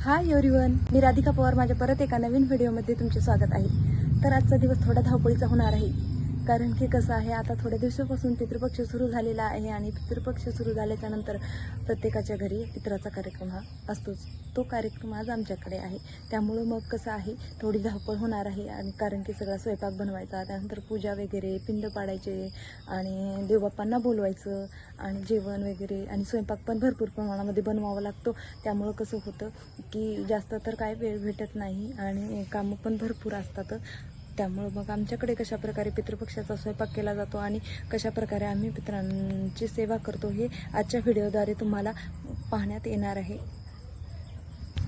हाय everyone मी राधिका पवार. माझ्या परत एका नवीन व्हिडिओमध्ये तुमचे स्वागत आहे. तर आजचा दिवस थोडा धावपळीचा होणार आहे. कारण की कसं आहे आता थोड्या दिवसापासून पितृपक्ष सुरू झालेला आहे आणि पितृपक्ष सुरू झाल्याच्यानंतर प्रत्येकाच्या घरी पित्राचा कार्यक्रम हा असतोच. तो कार्यक्रम आज आमच्याकडे आहे. त्यामुळं मग कसं आहे थोडी धावपळ होणार आहे आणि कारण की सगळा स्वयंपाक बनवायचा त्यानंतर पूजा वगैरे पिंड पाडायचे आणि देवबाप्पांना बोलवायचं आणि जेवण वगैरे आणि स्वयंपाक पण भरपूर प्रमाणामध्ये बनवावा लागतो. त्यामुळं कसं होतं की जास्त तर काय वेळ भेटत नाही आणि कामं पण भरपूर असतात. त्यामुळं मग आमच्याकडे कशा प्रकारे पितृपक्षाचा स्वयंपाक केला जातो आणि कशा प्रकारे आम्ही पितरांची सेवा करतो हे आजच्या व्हिडिओद्वारे तुम्हाला पाहण्यात येणार आहे.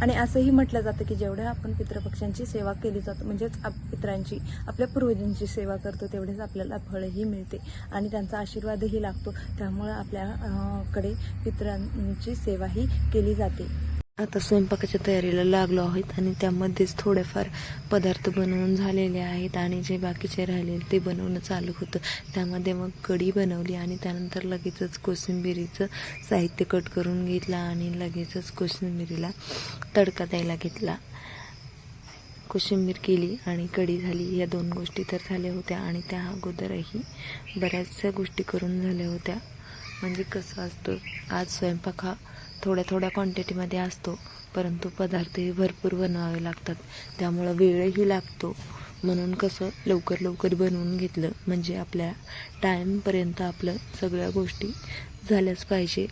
आणि असंही म्हटलं जातं की जेवढ्या आपण पितृपक्षांची सेवा केली जातो म्हणजेच आप पितरांची आपल्या पूर्वजांची सेवा करतो तेवढेच आपल्याला फळही मिळते आणि त्यांचा आशीर्वादही लागतो. त्यामुळं आपल्याकडे पितरांची सेवाही केली जाते. आता स्वयंपाकाच्या तयारीला लागलो आहोत आणि त्यामध्येच थोडेफार पदार्थ बनवून झालेले आहेत आणि जे बाकीचे राहिले ते बनवणं चालू होतं. त्यामध्ये मग कढी बनवली आणि त्यानंतर लगेचच कोशिंबिरीचं साहित्य कट करून घेतलं आणि लगेचच कोशिंबिरीला तडका द्यायला घेतला. कोशिंबीर केली आणि कढी झाली. या दोन गोष्टी तर झाल्या होत्या आणि त्या अगोदरही बऱ्याचशा गोष्टी करून झाल्या होत्या. म्हणजे कसं असतं आज स्वयंपाक हा थोड्या थोड्या क्वांटिटीमध्ये असतो. परंतु पदार्थही भरपूर बनवावे लागतात. त्यामुळं वेळही लागतो. म्हणून कसं लवकर लवकर बनवून घेतलं म्हणजे आपल्या टाईमपर्यंत आपलं सगळ्या गोष्टी झाल्याच पाहिजे.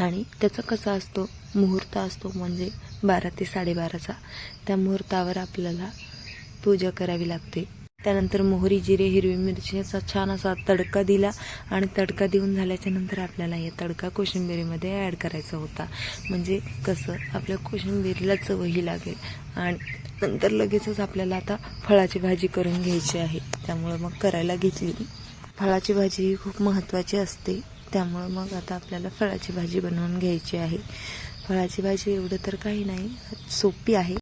आणि त्याचा कसा असतो? मुहूर्त असतो म्हणजे बारा ते साडेबाराचा. त्या मुहूर्तावर आपल्याला पूजा करावी लागते. त्यानंतर मोहरी जिरे हिरवी मिरची असा छान असा तडका दिला आणि तडका देऊन झाल्याच्यानंतर आपल्याला हे तडका कोशिंबिरीमध्ये ॲड करायचा होता. म्हणजे कसं? आपल्या कोशिंबिरीला चवही लागेल. आणि नंतर लगेचच आपल्याला आता फळाची भाजी करून घ्यायची आहे. त्यामुळं मग करायला घेतली. फळाची भाजी ही खूप महत्त्वाची असते. त्यामुळं मग आता आपल्याला फळाची भाजी बनवून घ्यायची आहे. फळाची भाजी एवढं तर काही नाही सोपी आहे.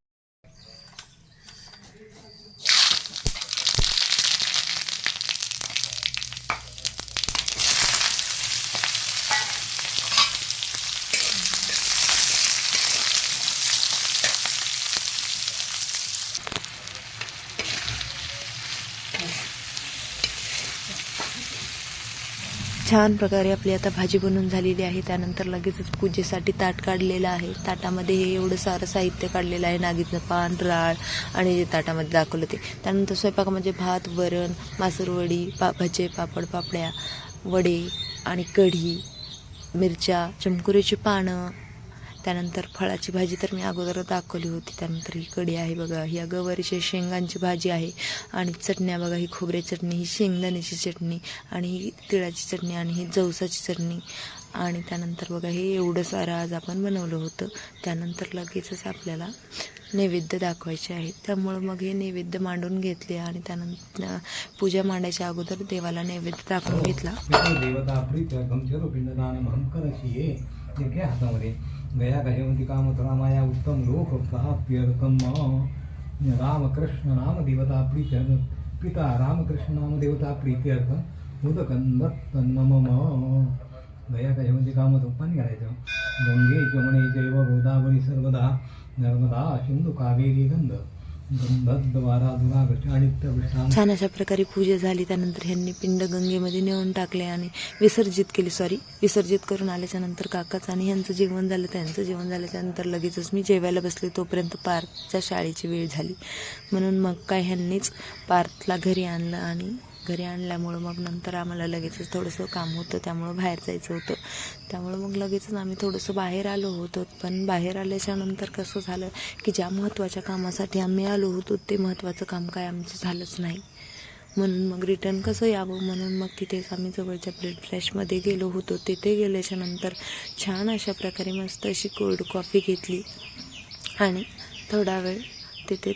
छान प्रकारे आपली आता भाजी बनवून झालेली आहे. त्यानंतर लगेचच पूजेसाठी ताट काढलेलं आहे. ताटामध्ये हे एवढं सारं साहित्य काढलेलं आहे. नागिचं पान राळ आणि जे ताटामध्ये दाखवलं ते. त्यानंतर स्वयंपाकामध्ये भात वरण मासुरवडी पा भजे पापड पापड्या वडे आणि कढी मिरच्या चमकुरीची पानं त्यानंतर फळाची भाजी तर मी अगोदर दाखवली होती. त्यानंतर ही कढी आहे बघा ही गवारीच्या शेंगांची भाजी आहे. आणि चटण्या बघा ही खोबऱ्याची चटणी ही शेंगदाण्याची चटणी आणि ही तिळाची चटणी आणि ही जवसाची चटणी. आणि त्यानंतर बघा हे एवढं सारं आज आपण बनवलं होतं. त्यानंतर लगेचच आपल्याला नैवेद्य दाखवायचे आहे. त्यामुळं मग हे नैवेद्य मांडून घेतले आणि त्यानंतर पूजा मांडायच्या अगोदर देवाला नैवेद्य दाखवून घेतला. गया गजवंती माया उत्तम लोक प्राप्यर्थम रामकृष्ण नामदेवता देवता प्रीत पिता रामकृष्ण नाम देवता प्रीत्यर्थ उदकंदत्त मम गया गजवंती कामत पाणी घालायचं गंगे जमणे जैव गोदावरी सर्वदा नर्मदा सिंधू कावेरी गंध छान अशा प्रकारे पूजा झाली. त्यानंतर ह्यांनी पिंड गंगेमध्ये नेऊन टाकले आणि विसर्जित केली. सॉरी विसर्जित करून आल्याच्यानंतर काकाच आणि ह्यांचं जेवण झालं. त्यांचं जेवण झाल्याच्यानंतर लगेचच मी जेवायला बसले. तोपर्यंत पार्थच्या शाळेची वेळ झाली. म्हणून मग काय ह्यांनीच पार्थला घरी आणलं आणि घरी आणल्यामुळं मग नंतर आम्हाला लगेचच थोडंसं काम होतं त्यामुळं बाहेर जायचं होतं. त्यामुळं मग लगेचच आम्ही थोडंसं बाहेर आलो होतो. पण बाहेर आल्याच्यानंतर कसं झालं की ज्या महत्त्वाच्या कामासाठी आम्ही आलो होतो ते महत्त्वाचं काम काय आमचं झालंच नाही. म्हणून मग रिटर्न कसं यावं म्हणून मग तिथेच आम्ही जवळच्या ब्लड फ्लॅशमध्ये गेलो होतो. तिथे गेल्याच्यानंतर छान अशा प्रकारे मस्त अशी कोल्ड कॉफी घेतली. आणि थोडा वेळ तिथे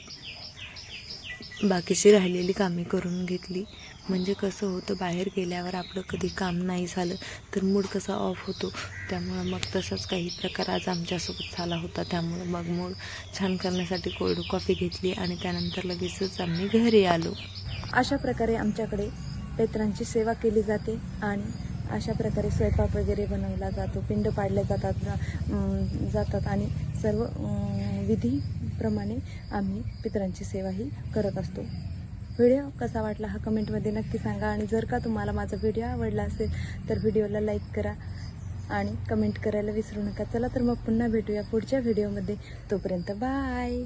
बाकीची राहिलेली कामे करून घेतली. म्हणजे कसं होतं बाहेर गेल्यावर आपलं कधी काम नाही झालं तर मूड कसा ऑफ होतो. त्यामुळं मग तसाच काही प्रकार आज आमच्यासोबत झाला होता. त्यामुळं मग मूड छान करण्यासाठी कोल्ड कॉफी घेतली आणि त्यानंतर लगेचच आम्ही घरी आलो. अशा प्रकारे आमच्याकडे पेत्रांची सेवा केली जाते आणि अशा प्रकारे स्वयंपाक वगैरे बनवला जातो पिंड पाडले जातात जातात आणि सर्व विधीप्रमाणे आम्ही पित्रांची सेवाही करत असतो. व्हिडिओ कसा वाटला हा कमेंटमध्ये नक्की सांगा. आणि जर का तुम्हाला माझा व्हिडिओ आवडला असेल तर व्हिडिओला लाईक करा आणि कमेंट करायला विसरू नका. चला तर मग पुन्हा भेटूया पुढच्या व्हिडिओमध्ये. तोपर्यंत बाय.